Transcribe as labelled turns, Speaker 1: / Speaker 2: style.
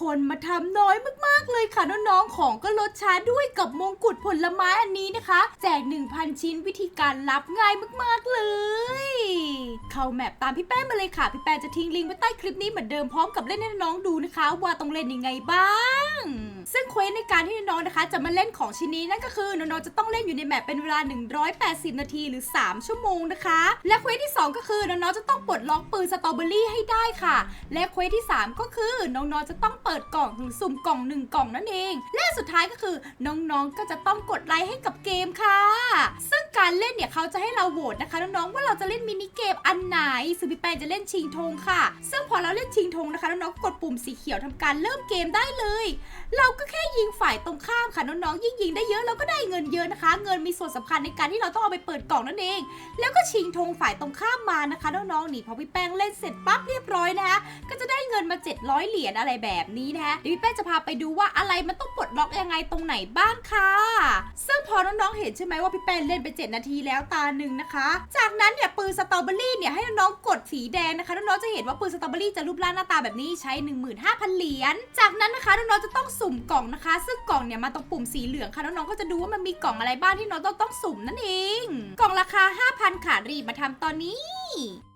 Speaker 1: คนมาทำน้อยมากๆเลยค่ะน้องๆของก็ลดช้าด้วยกับมงกุฎผลไม้อันนี้นะคะ แจก 1,000 ชิ้นวิธีการรับง่ายมากๆเลย เข้าแมปตามพี่แป้งมาเลยค่ะ พี่แป้งจะทิ้งลิงก์ไว้ใต้คลิปนี้เหมือนเดิมพร้อมกับเล่นให้น้องดูนะคะ ว่าต้องเล่นยังไงบ้าง ซึ่งเควสในการที่น้องๆนะคะ จะมาเล่นของชิ้นนี้นั่นก็คือน้องๆจะต้องเล่นอยู่ในแมปเป็นเวลา 180 นาทีหรือ 3 ชั่วโมงนะคะ และเควสที่ 2 ก็คือน้องๆจะต้องปลดล็อกปืนสตรอเบอรี่ให้ได้ค่ะ และเควสที่ 3 ก็คือน้องๆจะต้องเปิดกล่องหรือสุ่มกล่องหนึ่งกล่องนั่นเอง และสุดท้ายก็คือน้องๆก็จะต้องกดไลค์ให้กับเกมค่ะ ซึ่งการเล่นเนี่ยเขาจะให้เราโหวตนะคะน้องๆว่าเราจะเล่นมินิเกมอันไหนซึ่งพี่แปนจะเล่นชิงธงค่ะ ซึ่งพอเราเล่นชิงธงนะคะน้องๆกดปุ่มสีเขียวทำการเริ่มเกมได้เลย เราก็แค่ยิงฝ่ายตรงข้ามค่ะน้องๆยิ่งยิงได้เยอะเราก็ได้เงินเยอะนะคะ เงินมีส่วนสำคัญในการที่เราต้องเอาไปเปิดกล่องนั่นเอง แล้วก็ชิงธงฝ่ายตรงข้ามมานะคะน้องๆนี่พอพี่แป้งเล่นเสร็จปั๊บเรียบร้อยนะคะก็จะได้เงินมา 700 เหรียญอะไรแบบนี้นะคะเดี๋ยวพี่แป้งจะพาไปดูว่าอะไรมันต้องปลดล็อกยังไงตรงไหนบ้างค่ะซึ่งพ อน้องๆเห็นใช่ไหมว่าพี่แป้งเล่นไป 7 นาทีแล้วตาหนึ่งนะคะ จากนั้นเนี่ยปืนสตรอเบอรี่เนี่ยให้น้องๆกดสีแดงนะคะน้องๆจะเห็นว่าปืนสตรอเบอรี่จะรูปร่างหน้าตาแบบนี้ใช้ 15,000 เหรียญ จากนั้นนะคะน้องๆจะต้องสุ่มกล่องนะคะ ซึ่งกล่องเนี่ยมาตรงปุ่มสีเหลืองค่ะน้องๆก็จะดูว่ามันมีกล่องอะไรบ้างที่น้องต้องต้องสุ่มนั่นเอง กล่องราคา 5,000ค่ะรีบมาทำตอนนี้